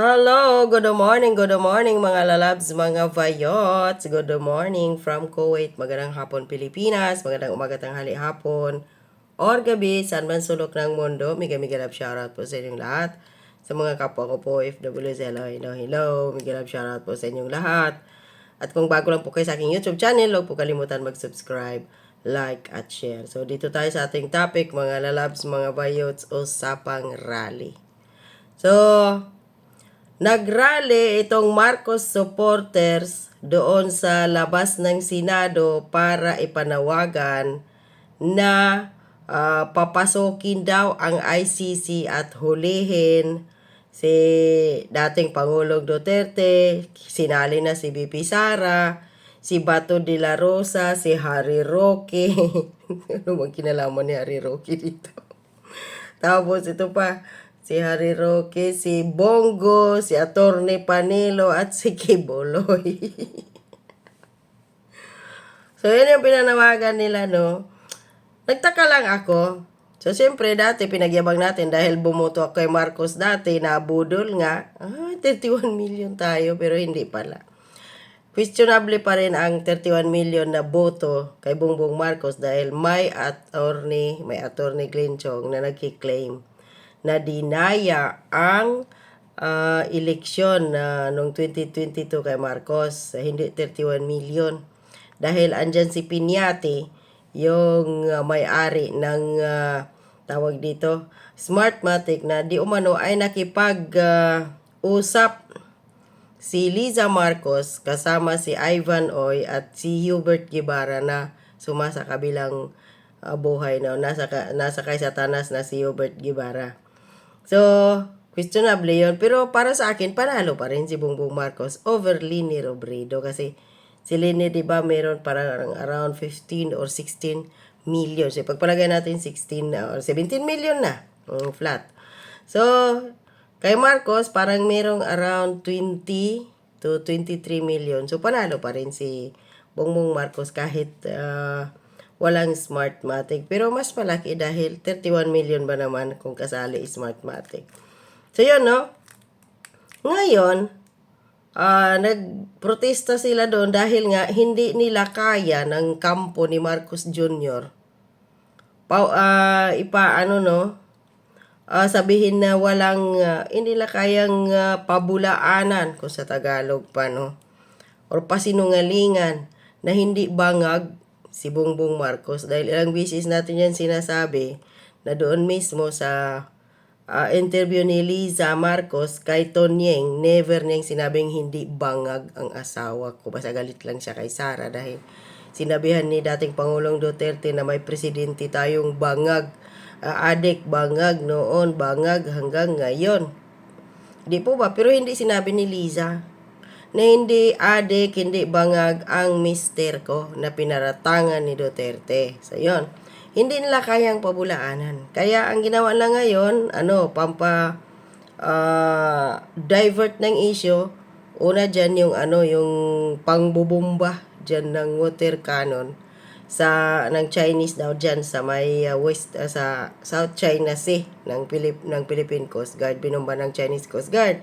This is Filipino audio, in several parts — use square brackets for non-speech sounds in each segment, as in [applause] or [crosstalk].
Hello, good morning, good morning mga lalabs, mga vayots. Good morning from Kuwait. Magandang hapon Pilipinas, magandang umaga tanghali hapon or gabi, saan man sulok ng mundo. Mega mega love shoutout po sa inyong lahat. Sa mga kapwa ko po, FWS, hello, hello, hello. Mega love shoutout po sa inyong lahat. At kung bago lang po kayo sa aking YouTube channel, huwag po kalimutan mag-subscribe, like, at share. So, dito tayo sa ating topic, mga lalabs, mga vayots, usapang rally. So, Nagrally itong Marcos supporters doon sa labas ng Senado para ipanawagan na ah, papasokin daw ang ICC at hulihin si dating Pangulong Duterte, sinali na si BP Sara, si Bato de la Rosa, si Harry Roque. [laughs] ano bang kinalaman ni Harry Roque dito? Tapos ito pa, si Harry Roque, si Bongo, si Attorney Panelo, at si Kiboloy. [laughs] so, yun yung pinanawagan nila, no? Nagtaka lang ako. So, siyempre, dati pinagyabang natin dahil bumoto ako kay Marcos dati, nabudol nga. Ah, 31 million tayo, pero hindi pala. Questionable pa rin ang 31 million na boto kay Bongbong Marcos dahil may attorney, may attorney Glenn Chong na nagkiklaim na dinaya ang ah, eleksyon na noong 2022 kay Marcos sa hindi 31 million. Dahil andyan si Piñate, yung ah, may-ari ng ah, tawag dito, Smartmatic na di umano ay nakipag-usap si Liza Marcos kasama si Ivan Oy at si Hubert Guevara na sumasa kabilang uh, buhay na nasa ka, nasa kay Satanas na si Hubert Guevara. So, questionable yun. Pero para sa akin, panalo pa rin si Bongbong Marcos over Lini Robredo kasi si Lini, di ba, meron parang around 15 or 16 million. So, pagpalagay natin 16 na or 17 million na. mm, flat. So, Kay Marcos, parang merong around 20 to 23 million. So, panalo pa rin si Bongbong Marcos kahit ah, walang Smartmatic. Pero mas malaki dahil 31 million ba naman kung kasali Smartmatic. So, yun, no? Ngayon, ah nagprotesta sila doon dahil nga hindi nila kaya ng kampo ni Marcos Jr. Pa, ah, ipa, ano, no? ah, sabihin na walang ah, hindi nila kayang ah, pabulaanan kung sa Tagalog pa no or pasinungalingan na hindi bangag si Bongbong Marcos dahil ilang beses natin yan sinasabi na doon mismo sa ah, interview ni Liza Marcos kay Tonyeng never niyang sinabing hindi bangag ang asawa ko basta galit lang siya kay Sara dahil sinabihan ni dating Pangulong Duterte na may presidente tayong bangag uh, adik bangag noon, bangag hanggang ngayon. Di po ba? Pero hindi sinabi ni Liza na hindi adik, hindi bangag ang mister ko na pinaratangan ni Duterte. So, yon Hindi nila kayang pabulaanan. Kaya ang ginawa lang ngayon, ano, pampa ah, divert ng issue, una dyan yung ano, yung pangbubumba dyan ng water cannon sa ng Chinese daw diyan sa may uh, west uh, sa South China Sea ng Pilip ng Philippine Coast Guard binomba ng Chinese Coast Guard.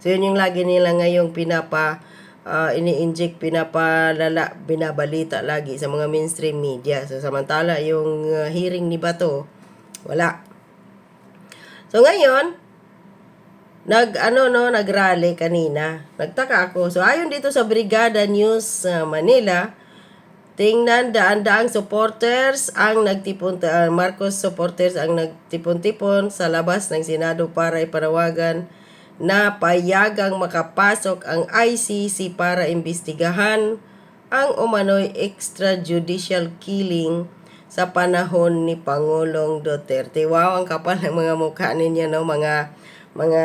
So yun yung lagi nila ngayong pinapa uh, ini-inject pinapalala binabalita lagi sa mga mainstream media. So samantala yung uh, hearing ni Bato wala. So ngayon nag ano no nagrally kanina. Nagtaka ako. So ayon dito sa Brigada News uh, Manila, Tingnan, daan-daang supporters ang nagtipon, uh, Marcos supporters ang nagtipon-tipon sa labas ng Senado para ipanawagan na payagang makapasok ang ICC para imbestigahan ang umano'y extrajudicial killing sa panahon ni Pangulong Duterte. Wow, ang kapal ng mga mukha ninyo, no? Mga, mga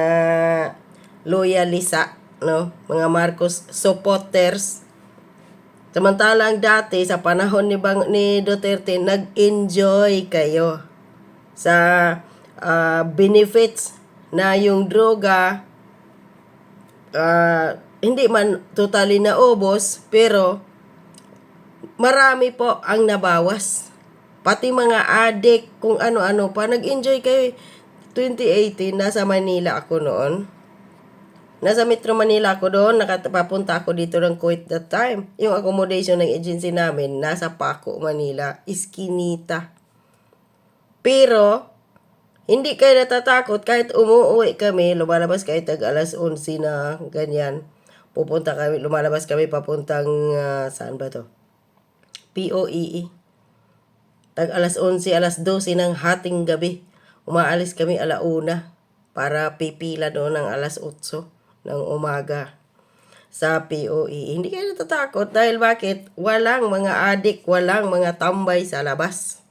loyalisa, no? Mga Marcos supporters Samantalang dati sa panahon ni Bang ni Duterte nag-enjoy kayo sa uh, benefits na yung droga uh, hindi man totally naubos pero marami po ang nabawas. Pati mga adik kung ano-ano pa nag-enjoy kayo. 2018 nasa Manila ako noon. Nasa Metro Manila ako doon, nakapapunta ako dito ng Kuwait that time. Yung accommodation ng agency namin, nasa Paco, Manila, Iskinita. Pero, hindi kayo natatakot kahit umuwi kami, lumalabas kahit tag alas 11 na ganyan. Pupunta kami, lumalabas kami papuntang, ah, saan ba to? POEE. Tag alas 11, alas 12 ng hating gabi. Umaalis kami alauna para pipila doon ng alas 8 ng umaga sa POE. Hindi kayo natatakot dahil bakit? Walang mga adik, walang mga tambay sa labas.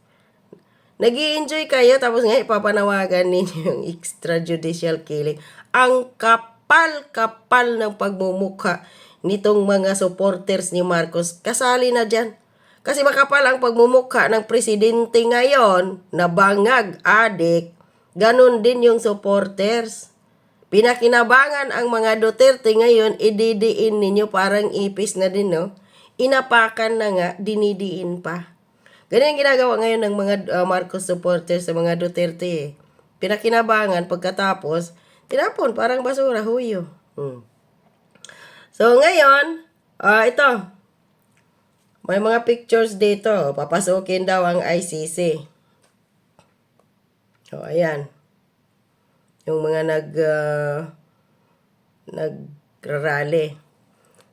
Nag enjoy kayo tapos nga ipapanawagan ninyo yung extrajudicial killing. Ang kapal-kapal ng pagmumukha nitong mga supporters ni Marcos. Kasali na dyan. Kasi makapal ang pagmumukha ng presidente ngayon na bangag, adik. Ganon din yung supporters. Pinakinabangan ang mga Duterte ngayon, ididiin ninyo parang ipis na din, no? Inapakan na nga, dinidiin pa. Ganyan ang ginagawa ngayon ng mga uh, Marcos supporters sa mga Duterte. Pinakinabangan, pagkatapos, tinapon, parang basura, huyo. Hmm. So, ngayon, ah ito, may mga pictures dito. Papasukin daw ang ICC. O, ayan. Yung mga nag, uh, nagrarally.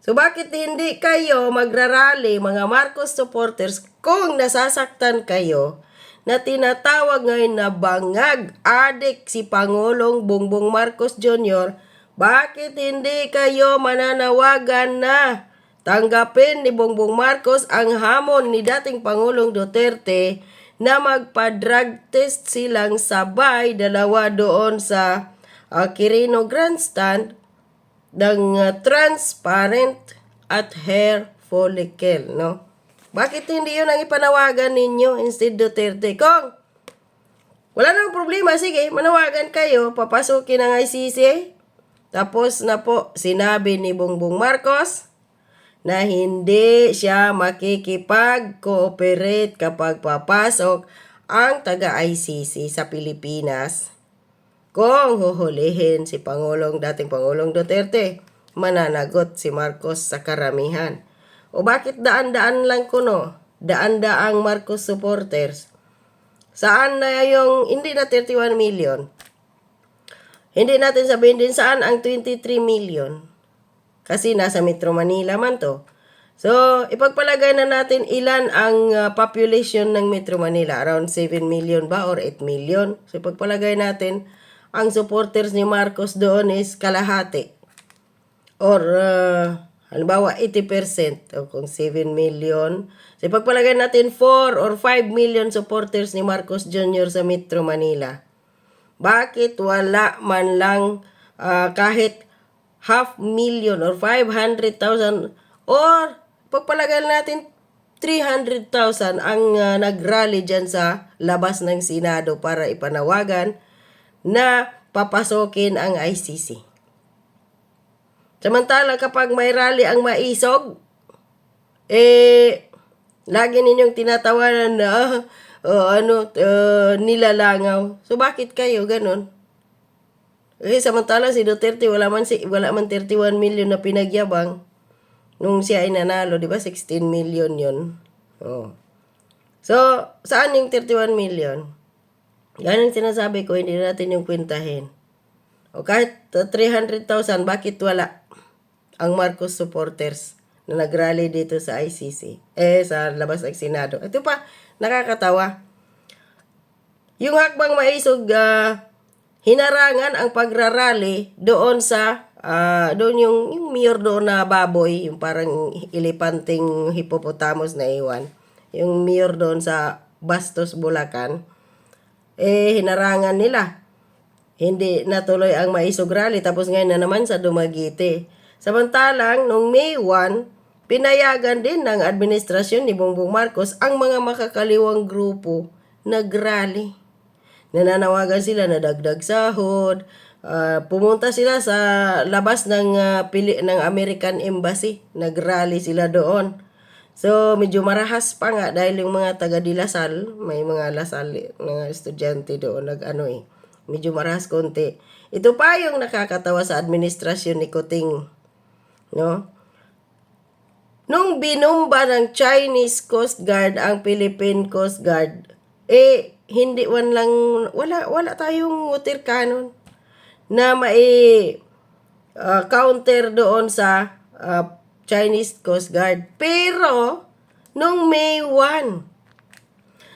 So, bakit hindi kayo magrarally, mga Marcos supporters, kung nasasaktan kayo na tinatawag ngayon na bangag adik si Pangulong Bongbong Marcos Jr., bakit hindi kayo mananawagan na tanggapin ni Bongbong Marcos ang hamon ni dating Pangulong Duterte na magpa-drug test silang sabay dalawa doon sa uh, Quirino Grandstand ng uh, transparent at hair follicle, no? Bakit hindi yun ang ipanawagan ninyo instead Duterte? Kung wala nang problema, sige, manawagan kayo, papasukin ang ICC. Tapos na po, sinabi ni Bongbong Marcos na hindi siya makikipag-cooperate kapag papasok ang taga-ICC sa Pilipinas kung huhulihin si Pangulong, dating Pangulong Duterte, mananagot si Marcos sa karamihan. O bakit daan-daan lang kuno? Daan-daang Marcos supporters. Saan na yung, hindi na 31 million. Hindi natin sabihin din saan ang 23 million. Kasi nasa Metro Manila man to. So, ipagpalagay na natin ilan ang uh, population ng Metro Manila. Around 7 million ba or 8 million. So, ipagpalagay natin ang supporters ni Marcos doon is kalahati. Or, uh, halimbawa, 80%. O kung 7 million. So, ipagpalagay natin 4 or 5 million supporters ni Marcos Jr. sa Metro Manila. Bakit wala man lang uh, kahit half million or 500,000 or pagpalagay natin 300,000 ang uh, nagrally dyan sa labas ng Senado para ipanawagan na papasokin ang ICC. Samantala kapag may rally ang maisog, eh, lagi ninyong tinatawanan na, uh, ano, uh, nilalangaw. So, bakit kayo ganun? Eh, samantala si Duterte, wala man, si, wala man 31 million na pinagyabang nung siya ay nanalo, di ba? 16 million yon Oh. So, saan yung 31 million? Yan ang sinasabi ko, hindi natin yung kwentahin. O kahit 300,000, bakit wala ang Marcos supporters na nagrally dito sa ICC? Eh, sa labas ng Senado. Ito pa, nakakatawa. Yung hakbang maisog, uh, hinarangan ang pagrarally doon sa, uh, doon yung, yung mayor doon na baboy, yung parang ilipanting hippopotamus na iwan. Yung mayor doon sa Bastos, Bulacan eh hinarangan nila. Hindi natuloy ang maisog rally tapos ngayon na naman sa Dumaguete. Samantalang noong May 1, pinayagan din ng administrasyon ni Bongbong Marcos ang mga makakaliwang grupo nagrally. Nananawagan sila na dagdag sahod, uh, pumunta sila sa labas ng uh, pili ng American Embassy, nagrally sila doon. So, medyo marahas pa nga dahil yung mga taga Dilasal, may mga Lasal, mga estudyante doon nag ano eh, medyo marahas konti. Ito pa yung nakakatawa sa administrasyon ni Kuting. No? Nung binomba ng Chinese Coast Guard ang Philippine Coast Guard, eh, hindi man lang, wala, wala tayong water cannon na mai uh, counter doon sa uh, Chinese Coast Guard. Pero, nung May 1,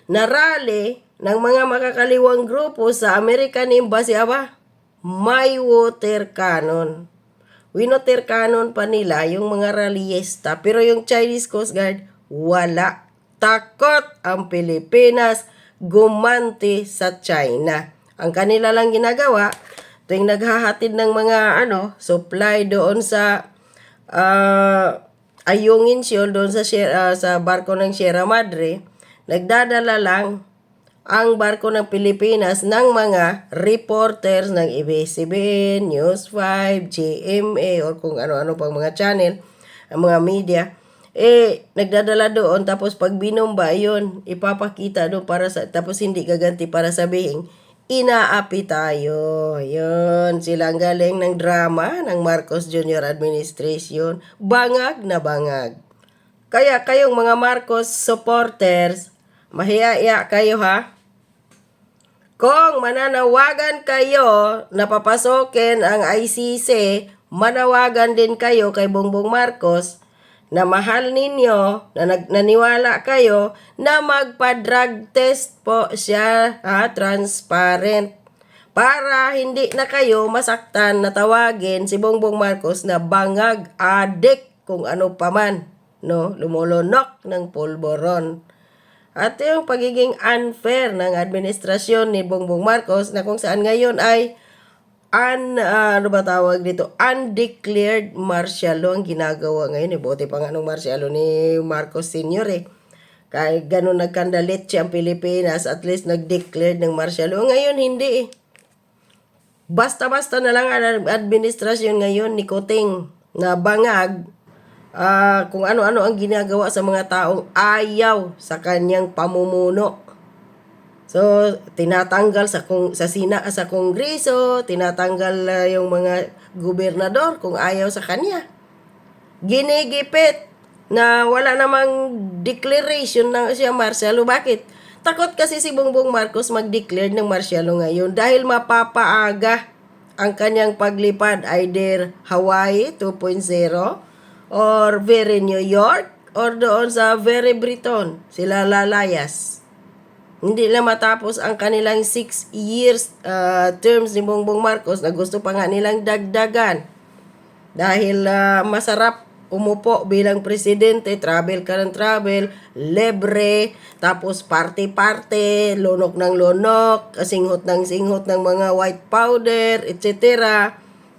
na rally ng mga makakaliwang grupo sa American Embassy, aba, may water cannon. Winoter cannon pa nila yung mga rallyista. Pero yung Chinese Coast Guard, wala. Takot ang Pilipinas gumanti sa China. Ang kanila lang ginagawa, tuwing naghahatid ng mga ano, supply doon sa uh, Ayungin Shoal, doon sa, ah, sa barko ng Sierra Madre, nagdadala lang ang barko ng Pilipinas ng mga reporters ng ABS-CBN, News 5, GMA, or kung ano-ano pang mga channel, ang mga media, eh, nagdadala doon, tapos pag binomba, yun, ipapakita doon para sa, tapos hindi gaganti para sabihin, inaapi tayo. Yun, silang galing ng drama ng Marcos Jr. Administration. Bangag na bangag. Kaya kayong mga Marcos supporters, mahiya kayo ha. Kung mananawagan kayo na papasokin ang ICC, manawagan din kayo kay Bongbong Marcos na mahal ninyo, na nag- naniwala kayo na magpa-drug test po siya, ha, transparent. Para hindi na kayo masaktan na tawagin si Bongbong Marcos na bangag, adik, kung ano paman, no, lumulunok ng pulboron. At yung pagiging unfair ng administrasyon ni Bongbong Marcos na kung saan ngayon ay un, ah, ano ba tawag dito? Undeclared martial law ang ginagawa ngayon. Eh. Buti pa nga nung martial law ni Marcos Sr. eh. Kahit ganun nagkandalit siya ang Pilipinas, at least nag-declare ng martial law. Ngayon, hindi eh. Basta-basta na lang ang administrasyon ngayon ni Kuting na bangag ah, kung ano-ano ang ginagawa sa mga taong ayaw sa kanyang pamumuno. So, tinatanggal sa kung sa sina sa kongreso, tinatanggal ah, yung mga gobernador kung ayaw sa kanya. Ginigipit na wala namang declaration ng siya law. Bakit? Takot kasi si Bongbong Marcos mag-declare ng law ngayon dahil mapapaaga ang kanyang paglipad either Hawaii 2.0 or very New York or doon sa very Briton sila lalayas. Hindi na matapos ang kanilang 6 years uh, terms ni Bongbong Marcos na gusto pa nga nilang dagdagan. Dahil ah, masarap umupo bilang presidente, travel ka ng travel, lebre, tapos party-party, lunok ng lunok, singhot ng singhot ng mga white powder, etc.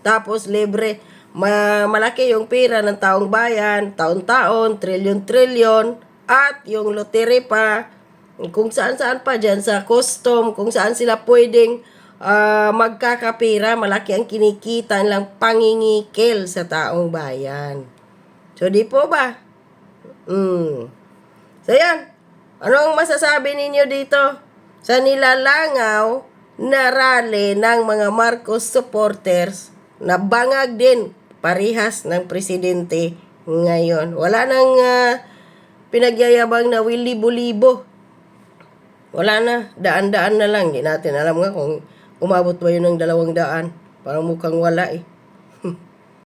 Tapos libre, ma malaki yung pera ng taong bayan, taon-taon, trilyon-trilyon, at yung lotere pa, kung saan-saan pa dyan sa custom, kung saan sila pwedeng ah, magkakapira, malaki ang kinikita nilang pangingikil sa taong bayan. So, di po ba? Mm. So, yan. Ano ang masasabi ninyo dito? Sa nilalangaw na rally ng mga Marcos supporters na bangag din parihas ng presidente ngayon. Wala nang ah, pinagyayabang na libo-libo. Wala na, daan-daan na lang. Hindi natin alam nga kung umabot ba yun ng dalawang daan. Parang mukhang wala eh.